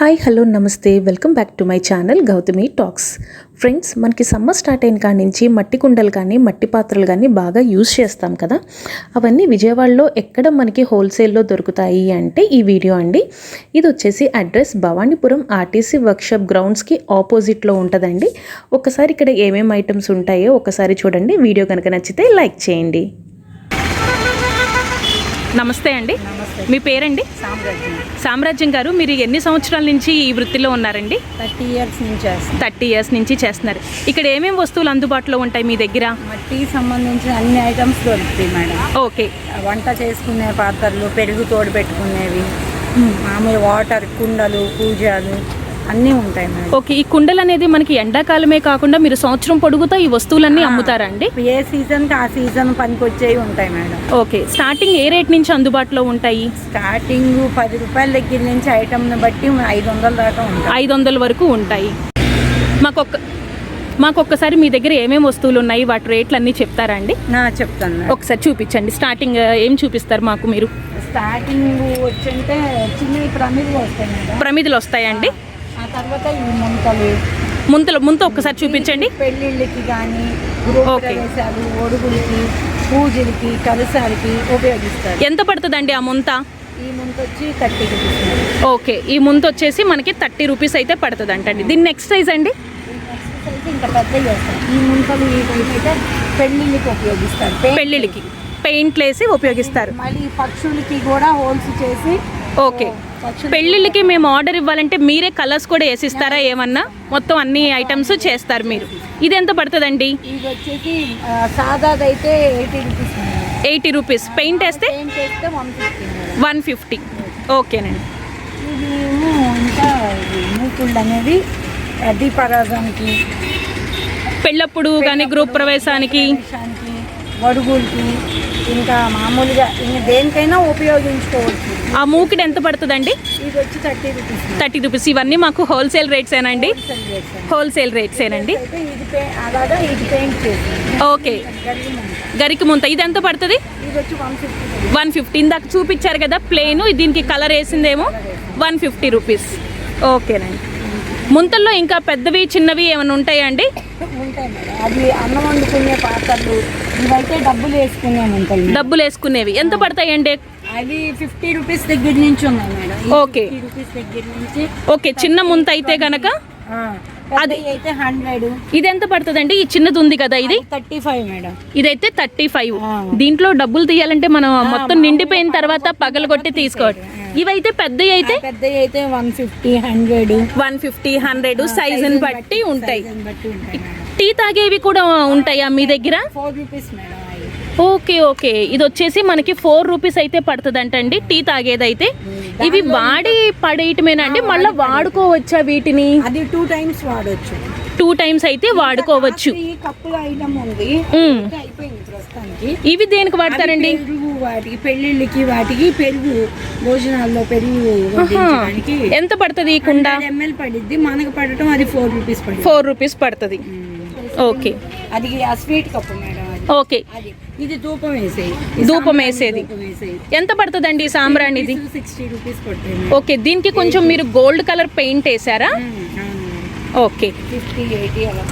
Hi hello నమస్తే. Welcome back to my channel Gautami talks. Friends మనకి summer start అయిన కాడి నుంచి మట్టి కుండలు కానీ మట్టి పాత్రలు కానీ బాగా యూజ్ చేస్తాం కదా. అవన్నీ విజయవాడలో ఎక్కడ మనకి హోల్సేల్లో దొరుకుతాయి అంటే ఈ వీడియో అండి. ఇది వచ్చేసి అడ్రస్ భవానీపురం ఆర్టీసీ వర్క్షాప్ గ్రౌండ్స్కి ఆపోజిట్లో ఉంటుందండి. ఒకసారి ఇక్కడ ఏమేమి ఐటమ్స్ ఉంటాయో ఒకసారి చూడండి. వీడియో కనుక నచ్చితే లైక్ చేయండి. నమస్తే అండి. మీ పేరండి? సామ్రాజ్యం. సామ్రాజ్యం గారు మీరు ఎన్ని సంవత్సరాల నుంచి ఈ వృత్తిలో ఉన్నారండి? థర్టీ ఇయర్స్ నుంచి థర్టీ ఇయర్స్ నుంచి చేస్తున్నారు. ఇక్కడ ఏమేమి వస్తువులు అందుబాటులో ఉంటాయి మీ దగ్గర? మట్టికి సంబంధించిన అన్ని ఐటమ్స్ దొరుకుతాయి మేడం. ఓకే. వంట చేసుకునే పాత్రలు పెరుగు తోడు పెట్టుకునేవి మామూలు వాటర్ కుండలు పూజలు అన్నీ ఉంటాయి మేడం. ఓకే ఈ కుండలు అనేది మనకి ఎండాకాలమే కాకుండా మీరు సంవత్సరం పొడుగుతా ఈ వస్తువులన్నీ అమ్ముతారా అండి ఏ సీజన్కి ఆ సీజన్ పనికి వచ్చేవి ఉంటాయి మేడం. ఓకే స్టార్టింగ్ ఏ రేట్ నుంచి అందుబాటులో ఉంటాయి? స్టార్టింగ్ పది రూపాయల దగ్గర నుంచి ఐటమ్ని బట్టి ఐదు వందల దాకా ఉంటాయి. ఐదు వందల వరకు ఉంటాయి. మాకొక్క మాకొక్కసారి మీ దగ్గర ఏమేమి వస్తువులు ఉన్నాయి? వాటి రేట్లు అన్నీ చెప్తారా అండి నా చెప్తాను మేడం. ఒకసారి చూపించండి. స్టార్టింగ్ ఏం చూపిస్తారు మాకు మీరు? స్టార్టింగ్ వచ్చింటే చిన్న ప్రమిదలు వస్తాయి మేడం. ప్రమిదలు వస్తాయండి? తర్వాత ఈ ముంతలు. ముంతలు ముంత ఒక్కసారి చూపించండి. పెళ్ళిళ్ళకి కానీ ఓకే. గృహప్రవేశాలు ఒడుగులకి పూజలకి కలసాలకి ఉపయోగిస్తారు. ఎంత పడుతుందండి ఆ ముంత? ఈ ముందు వచ్చి థర్టీ రూపీస్. ఓకే ఈ ముంత వచ్చేసి మనకి థర్టీ రూపీస్ అయితే పడుతుంది అంటండి దీని నెక్స్ట్ సైజ్ అండి? ఇంకా చేస్తారు ఈ ముంతలు ఈ టైప్ అయితే పెళ్ళిళ్ళకి ఉపయోగిస్తారు. పెళ్ళిళ్ళకి. పెయింట్లు వేసి ఉపయోగిస్తారు. మళ్ళీ పక్షులకి కూడా హోల్స్ చేసి ఓకే. పెళ్ళిళ్ళకి మేము ఆర్డర్ ఇవ్వాలంటే మీరే కలర్స్ కూడా వేసిస్తారా ఏమన్నా? మొత్తం అన్ని ఐటమ్స్ చేస్తారు మీరు. ఇది ఎంత పడుతుందండి? ఇది వచ్చేసి సాదాదైతే eighty rupees. Eighty rupees. Paint వేస్తే? వన్ ఫిఫ్టీ ఓకేనండి. ఇంకా మూకుళ్ళు దీపారాధనకి. పెళ్ళప్పుడు కానీ గ్రూప్ ప్రవేశానికి వడుగులకి ఇంకా మామూలుగా ఇంకా దేనికైనా ఉపయోగించుకోవచ్చు. ఆ మూకిడి ఎంత పడుతుందండి? ఇది వచ్చి థర్టీ రూపీస్. Thirty rupees. ఇవన్నీ మాకు హోల్సేల్ రేట్సేనండి. హోల్సేల్ రేట్స్ రేట్సేనండి. అయితే ఇది పే అలాగా ఇది పెయింట్ చేసి. ఓకే. గరికి ముంత. ఇది ఎంత పడుతుంది? వన్ ఫిఫ్టీ ఇందాక చూపించారు కదా ప్లేన్. దీనికి కలర్ వేసిందేమో. One fifty rupees. ఓకేనండి. ముంతల్లో ఇంకా పెద్దవి చిన్నవి ఏమైనా ఉంటాయా అండి? ఉంటాయి అది అన్నం వండుకునే పాత్రలు ఇవైతే డబ్బులు వేసుకునే ఉంటాయి. డబ్బులు వేసుకునేవి. ఎంత పడతాయండి అవి ఫిఫ్టీ రూపీస్ దగ్గర నుంచి ఉన్నాయి మేడం. ఓకే. రూపీస్ దగ్గర నుంచి ఓకే చిన్న ముంత అయితే గనక అది అయితే హండ్రెడ్ ఇది ఎంత పడుతుందండి? ఈ చిన్నది ఉంది కదా ఇది? Thirty five madam. ఇదైతే థర్టీ ఫైవ్. దీంట్లో డబ్బులు తీయాలంటే మనం మొత్తం నిండిపోయిన తర్వాత పగలగొట్టి తీసుకోవాలి ఇవైతే పెద్దవి అయితే? పెద్ద అయితే one fifty hundred one fifty hundred సైజుని బట్టి ఉంటాయి. టీ తాగేవి కూడా ఉంటాయా మీ దగ్గర? ఫోర్ రూపీస్ మేడం అవి. Okay okay. ఇది వచ్చేసి మనకి ఫోర్ రూపీస్ అయితే పడుతుందంటండి టీ తాగేదైతే. ఇవి వాడి పడేయటమేనండి మళ్ళీ వాడుకోవచ్చా వీటిని? అది టూ టైమ్స్ వాడొచ్చు. టూ టైమ్స్ అయితే వాడుకోవచ్చు. ఇవి దేనికి వాడతారండి? వాటికి పెళ్ళిళ్ళకి వాటికి పెరుగు భోజనాల్లో పెరుగు ఎంత పడుతుంది ఈ కుండ? ఎంఎల్ పడిద్ది మనకు పడటం అది ఫోర్ రూపీస్ ఫోర్ రూపీస్ పడుతుంది. ఓకే అది ఆ స్వీట్ కప్పు మేడం ఓకే ఇది ధూపం వేసేది. ధూపం వేసేయి ఎంత పడుతుందండి ఈ సాంబ్రాణిది సిక్స్టీ రూపీస్ పడుతుంది ఓకే దీనికి కొంచెం మీరు గోల్డ్ కలర్ పెయింట్ వేసారా? ఓకే ఫిఫ్టీ ఎయిటీ అలా.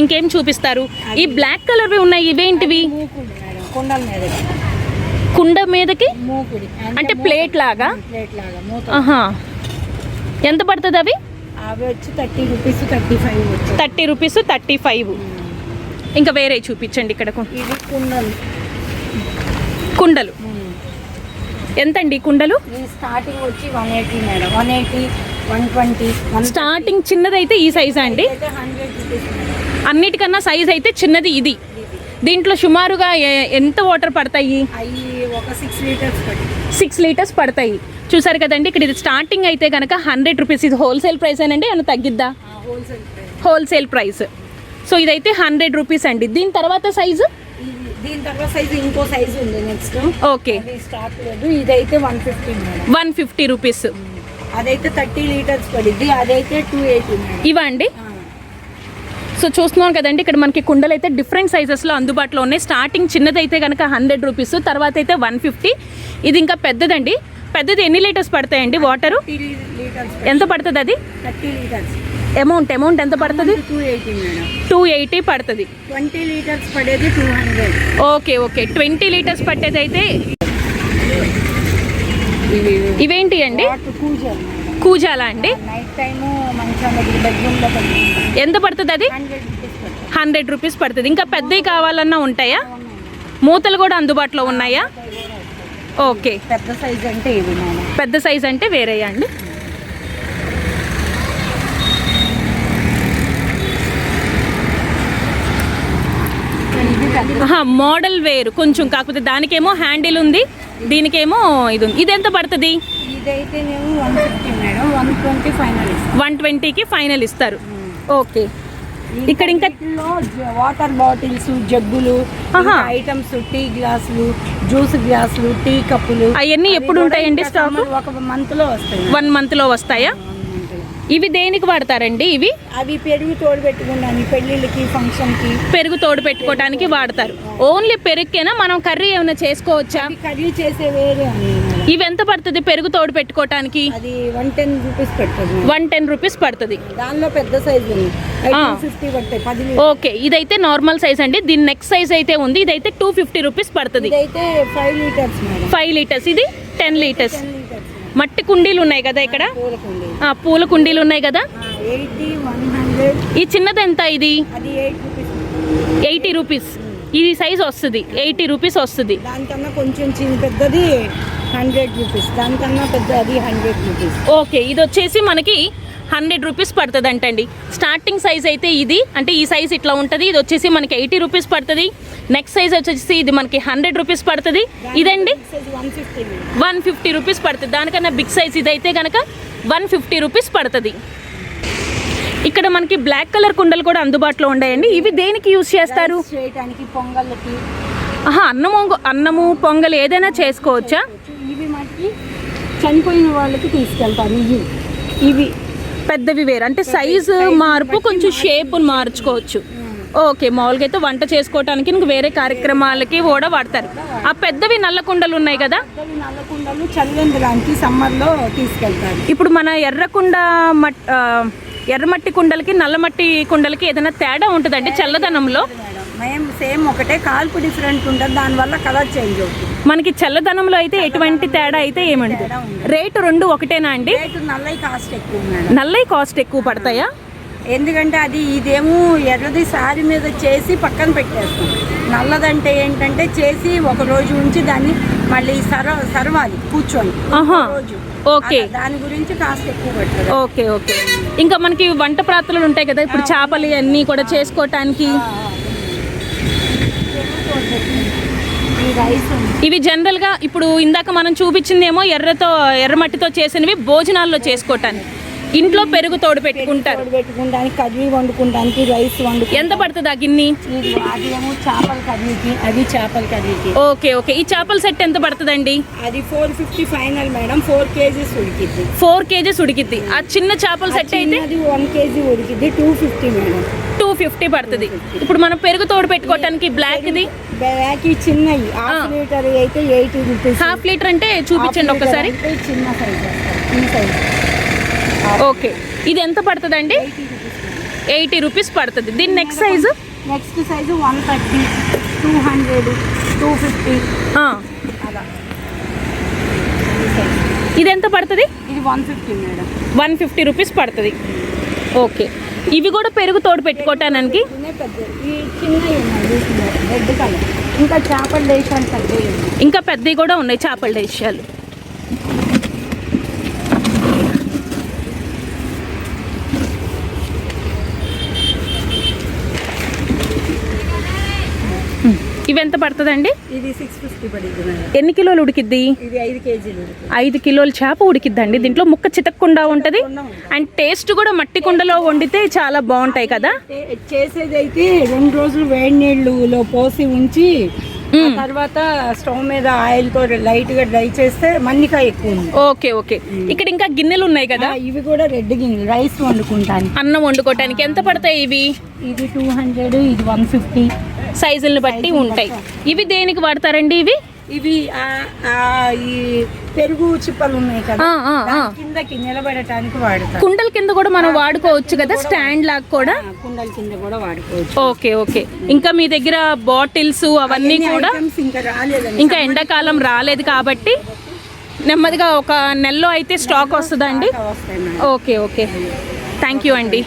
ఇంకేం చూపిస్తారు? ఈ బ్లాక్ కలర్వి ఉన్నాయి ఇవేంటివి కుండల మీద కుండ మీదకి? అంటే ప్లేట్ లాగా? ప్లేట్ ఎంత పడుతుంది అవి? అవి వచ్చి thirty rupees thirty five thirty rupees thirty five. ఇంకా వేరే చూపించండి ఇక్కడ ఇది కుండలు. కుండలు. ఎంతండి ఈ కుండలు? ఈ స్టార్టింగ్ వచ్చి one eighty madam. One eighty one twenty starting చిన్నదైతే ఈ సైజా అండి? అన్నిటికన్నా సైజ్ అయితే చిన్నది ఇది. దీంట్లో సుమారుగా ఎంత వాటర్ పడతాయి? అవి ఒక సిక్స్ లీటర్స్ పడి సిక్స్ లీటర్స్ పడతాయి. చూసారు కదండి ఇక్కడ ఇది స్టార్టింగ్ అయితే కనుక హండ్రెడ్ రూపీస్ ఇది హోల్సేల్ ప్రైస్ ఏనండి? ఏమైనా తగ్గిద్దా? Wholesale price wholesale price so ఇదైతే హండ్రెడ్ రూపీస్ అండి. దీని తర్వాత సైజు దీని తర్వాత సైజు ఇంకో సైజు ఉంది నెక్స్ట్ ఓకే స్టార్ట్ లేదు. ఇదైతే one fifty one fifty rupees అదైతే థర్టీ లీటర్స్ పడిద్ది. అదైతే టూ ఎయిటీ ఇవా అండి. సో చూస్తున్నాం కదండి ఇక్కడ మనకి కుండలు అయితే డిఫరెంట్ సైజెస్లో అందుబాటులో ఉన్నాయి. స్టార్టింగ్ చిన్నదైతే కనుక హండ్రెడ్ రూపీస్ తర్వాత అయితే వన్ ఫిఫ్టీ ఇది ఇంకా పెద్దదండి. పెద్దది ఎన్ని లీటర్స్ పడతాయండి వాటరు ఎంత పడుతుంది అది? అమౌంట్ అమౌంట్ ఎంత పడుతుంది? టూ ఎయిటీ పడుతుంది. ట్వంటీ లీటర్స్ పడేది two hundred okay okay twenty litres పట్టేది అయితే ఇవి ఇవేంటి అండి? కూజాలా అండి? నైట్ టైము ఎంత పడుతుంది అది? హండ్రెడ్ రూపీస్ పడుతుంది. ఇంకా పెద్దవి కావాలన్నా ఉంటాయా? మూతలు కూడా అందుబాటులో ఉన్నాయా? ఓకే. పెద్ద సైజ్ అంటే ఇవి పెద్ద సైజ్ అంటే వేరే అండి? మోడల్ వేరు. కొంచెం కాకపోతే దానికేమో హ్యాండిల్ ఉంది. దీనికేమో ఇది ఉంది. ఇది ఎంత పడుతుంది? One fifty madam one twenty final one ట్వంటీకి ఫైనల్ ఇస్తారు. ఓకే. ఇక్కడ ఇంకా వాటర్ బాటిల్స్ జగ్గులు ఆహా. ఐటమ్స్ టీ గ్లాసులు జ్యూస్ గ్లాసులు టీ కప్పులు అవన్నీ అవి ఎప్పుడు ఉంటాయండి స్టాక్ ఒక మంత్లో వస్తాయి. వన్ మంత్లో వస్తాయా One month లో. ఇవి దేనికి వాడతారండి ఇవి? అవి పెరుగు తోడు పెట్టుకున్నాను పెళ్ళిళ్ళకి ఫంక్షన్కి పెరుగు తోడు పెట్టుకోవడానికి వాడతారు. ఓన్లీ పెరుగుకేనా మనం కర్రీ ఏమైనా చేసుకోవచ్చా? కర్రీ చేసే వేరే. ఇవి ఎంత పడుతుంది పెరుగు తోడు పెట్టుకోవటానికి అది వన్ టెన్ రూపీస్ పెట్టదు వన్ టెన్ రూపీస్ పడుతుంది. దానిలో పెద్ద సైజు ఉంది. ఫిఫ్టీ ఓకే ఇదైతే నార్మల్ సైజ్ అండి. దీని నెక్స్ట్ సైజ్ అయితే ఉంది. ఇదైతే టూ ఫిఫ్టీ రూపీస్ పడుతుంది. ఇదైతే ఫైవ్ లీటర్స్ ఫైవ్ లీటర్స్. ఇది టెన్ లీటర్స్. మట్టి కుండీలు ఉన్నాయి కదా ఇక్కడ? పూల కుండీలు. ఉన్నాయి కదా? ఈ చిన్నది ఎంత ఇది? Eight rupees. Eighty rupees. ఇది సైజ్ వస్తుంది. ఎయిటీ రూపీస్ వస్తుంది. దానికన్నా కొంచెం చిన్న పెద్దది హండ్రెడ్ రూపీస్. దానికన్నా పెద్ద అది హండ్రెడ్ రూపీస్. ఓకే ఇది వచ్చేసి మనకి హండ్రెడ్ రూపీస్ పడుతుంది అంటండి స్టార్టింగ్ సైజ్ అయితే ఇది. అంటే ఈ సైజ్ ఇట్లా ఉంటుంది. ఇది వచ్చేసి మనకి ఎయిటీ రూపీస్ పడుతుంది. నెక్స్ట్ సైజ్ వచ్చేసి ఇది మనకి హండ్రెడ్ రూపీస్ పడుతుంది. ఇదండి? వన్ ఫిఫ్టీ రూపీస్ పడుతుంది. దానికన్నా బిగ్ సైజ్ ఇదైతే కనుక వన్ ఫిఫ్టీ రూపీస్ పడుతుంది. ఇక్కడ మనకి బ్లాక్ కలర్ కుండలు కూడా అందుబాటులో ఉన్నాయండి. ఇవి దేనికి యూజ్ చేస్తారు? అన్నము అన్నము పొంగల్ ఏదైనా చేసుకోవచ్చా? ఇవి మటుకి చనిపోయిన వాళ్ళకి తీసుకెళ్తారు. ఇవి. ఇవి పెద్దవి వేరు. అంటే సైజు మార్పు కొంచెం షేప్ మార్చుకోవచ్చు. ఓకే మామూలుగా అయితే వంట చేసుకోవటానికి ఇంక వేరే కార్యక్రమాలకి కూడా వాడతారు. ఆ పెద్దవి నల్ల కుండలు ఉన్నాయి కదా? పెద్దవి నల్లకుండలు చల్లేందులాంటి సమ్మర్లో తీసుకెళ్తారు. ఇప్పుడు మన ఎర్రకుండ మట్ ఎర్రమట్టి కుండలకి నల్లమట్టి కుండలకి ఏదైనా తేడా ఉంటుందండి చల్లదనంలో? మేము సేమ్ ఒకటే కాల్పు డిఫరెంట్ ఉంటుంది దానివల్ల కలర్ చేంజ్ అవుతుంది. మనకి చల్లదనంలో అయితే ఎటువంటి తేడా అయితే ఏమంటుంది. రేటు రెండు ఒకటేనా అండి? రేటు నల్లవి కాస్ట్ ఎక్కువ మేడం. నల్లవి కాస్ట్ ఎక్కువ పడతాయా? ఎందుకంటే అది ఇదేమో ఎర్రది సారి మీద చేసి పక్కన పెట్టేస్తాం. నల్లదంటే ఏంటంటే చేసి ఒక రోజు ఉంచి దాన్ని మళ్ళీ సర్వ సర్వాలి కూర్చొని. రోజు. ఓకే. దాని గురించి కాస్ట్ ఎక్కువ పడుతుంది ఓకే ఓకే. ఇంకా మనకి వంట ప్రాతలు ఉంటాయి కదా ఇప్పుడు చేపలు అన్నీ కూడా చేసుకోవటానికి ఇవి జనరల్గా ఇప్పుడు ఇందాక మనం చూపించిందేమో ఎర్రతో ఎర్రమట్టితో చేసినవి భోజనాల్లో చేసుకోవటానికి ఇంట్లో పెరుగు తోడు పెట్టుకుంటారు. పెట్టుకోవడానికి కర్రీ వండుకోవడానికి రైస్ వండుకు ఎంత పడుతుంది ఆ గిన్ని? ఇది అది ఏమో చేపల కర్రీకి. అది చేపల కర్రీకి. Okay okay. ఈ చేపల సెట్ ఎంత పడుతుందండి? అది four fifty final madam four kgs ఉడికిద్ది. Four kgs ఉడికిద్ది. ఆ చిన్న చేపల సెట్ అయితే అది one KG ఉడికిద్ది. Two fifty madam two fifty పడుతుంది. ఇప్పుడు మనం పెరుగు తోడు పెట్టుకోవటానికి బ్లాక్ ఇది? బ్యాక్ చిన్నవి. హాఫ్ లీటర్ అయితే ఎయిటీ రూపీస్ హాఫ్ లీటర్ అంటే చూపించండి ఒక్కసారి చిన్న సైజ్ ఈ సైజ్ ఓకే. ఇది ఎంత పడుతుందండి? ఎయిటీ రూపీస్ ఎయిటీ రూపీస్ పడుతుంది దీని next size next size one thirty two hundred two fifty. ఇది ఎంత పడుతుంది? ఇది one fifty madam one fifty rupees పడుతుంది. ఓకే. ఇవి కూడా పెరుగు తోడు పెట్టుకోవటానికి ఇంకా చేపల ఉన్నాయి. ఇంకా పెద్దవి కూడా ఉన్నాయి చేపల డేషాలు ఇవి ఎంత పడుతుందండి? ఇది సిక్స్ ఫిఫ్టీ పడింది మేడం. ఎన్ని కిలోలు ఉడికిద్ది? ఇది ఐదు కేజీలు ఉడుకుతుంది. ఐదు కిలోల చేప ఉడికిద్దండి. దీంట్లో ముక్క చితక్కుండా ఉంటుంది. అండ్ టేస్ట్ కూడా మట్టి కుండలో వండితే చాలా బాగుంటాయి కదా? చేసేది అయితే రెండు రోజులు వేడి నీళ్ళలో పోసి ఉంచి తర్వాత స్టవ్ మీద ఆయిల్తో లైట్గా డ్రై చేస్తే మన్నిక ఎక్కువ ఉంది. Okay okay. ఇక్కడ ఇంకా గిన్నెలు ఉన్నాయి కదా? ఇవి కూడా రెడ్ గిన్నె రైస్ వండుకుంటాను అన్నం వండుకోవటానికి ఎంత పడతాయి ఇవి? ఇది టూ హండ్రెడ్ ఇది వన్ ఫిఫ్టీ సైజులను బట్టి ఉంటాయి. ఇవి దేనికి వాడతారండి ఇవి? ఇవి ఈ పెరుగు చిప్పలు ఉన్నాయి కదా కిందకి నిలబడటానికి వాడతారు. కుండల కింద కూడా మనం వాడుకోవచ్చు కదా స్టాండ్ లాగా కూడా? కుండల కింద కూడా వాడుకోవచ్చు. Okay okay. ఇంకా మీ దగ్గర బాటిల్స్ అవన్నీ కూడా ఇంకా రాలేదండి. ఇంకా ఎండాకాలం రాలేదు కాబట్టి నెమ్మదిగా ఒక నెలలో అయితే స్టాక్ వస్తుందండి ఓకే ఓకే. థ్యాంక్ యూ అండి.